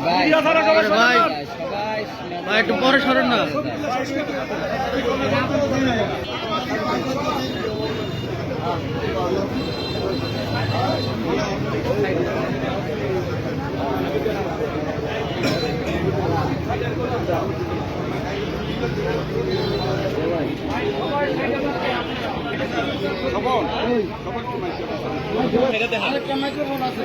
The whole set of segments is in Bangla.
ভাই একটু পরে সরেন না মাইক্রোফোন আছে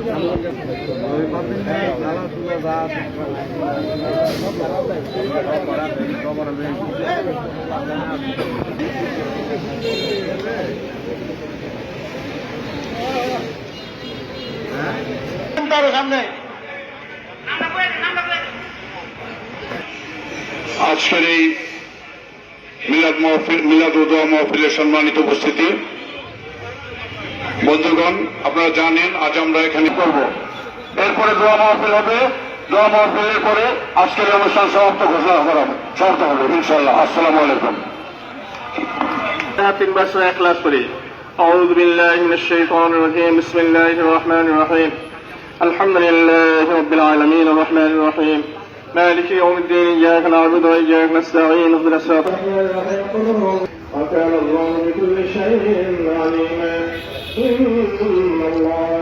আজকের এই মিলাদ মহফিল মিলাদ উদ্দোয়া মহফিলের সম্মানিত উপস্থিতি বন্ধুগণ আপনারা জানেন আজ আমরা এখানে করব এরপরে দোয়া মাহফিল হবে দোয়া মাহফিলের পরে আজকের অনুষ্ঠান সমাপ্ত ঘোষণা করা হবে সমাপ্ত হবে ইনশাআল্লাহ আসসালামু আলাইকুম তিনবার এক ক্লাস করি أعوذ بالله من الشيطان الرجيم بسم الله الرحمن الرحيم الحمد لله رب العالمين الرحمن الرحيم مالك يوم الدين إياك نعبد وإياك نستعين اهدنا الصراط وكان الله بكل شيء عليما إن الله